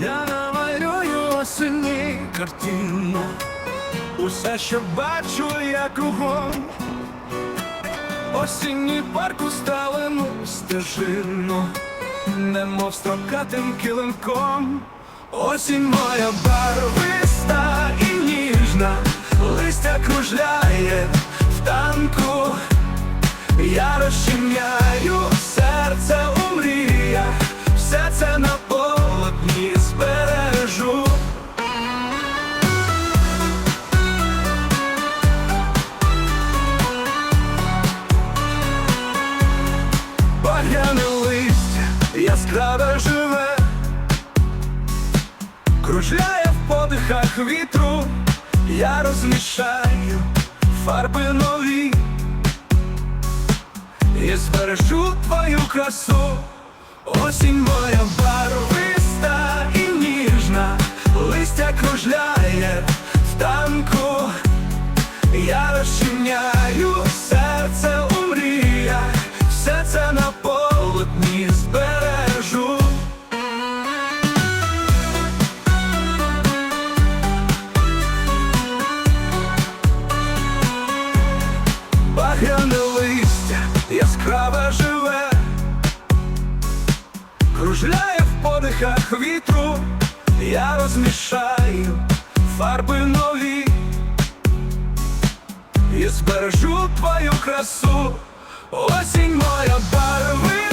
Я намалюю осені картину, усе, що бачу, я кругом. Осінній парк усталену стежину, немов строкатим килимком. Осінь моя барвиста і ніжна, листя кружляє в танку. Я розчиняю кружляє в подихах вітру, я розмішаю фарби нові і збережу твою красу. Осінь моя барвиста і ніжна, листя кружляє в танку. Я розчиняю кружляє в подихах вітру, я розмішаю фарби нові. І збережу твою красу. Осінь моя барвиста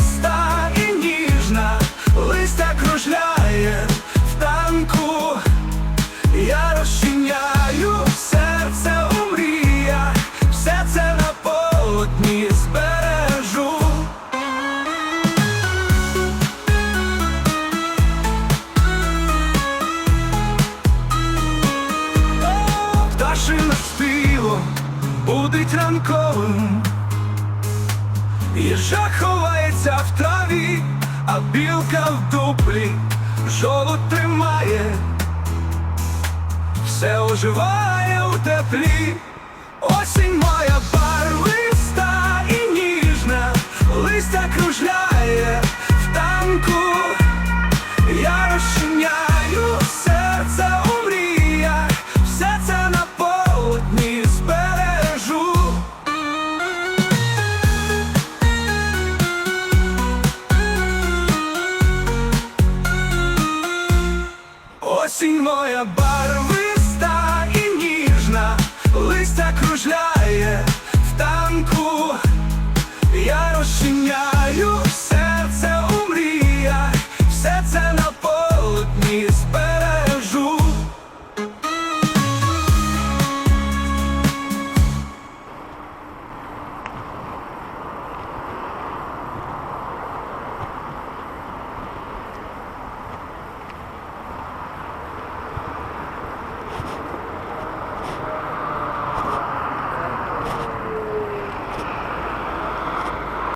Пташина співом будить ранковим, Їжа ховається в траві, а білка в дуплі жолуд тримає, все оживає у теплі, осінь моя барвиста і ніжна, листя кружляє в танку, я розчиняю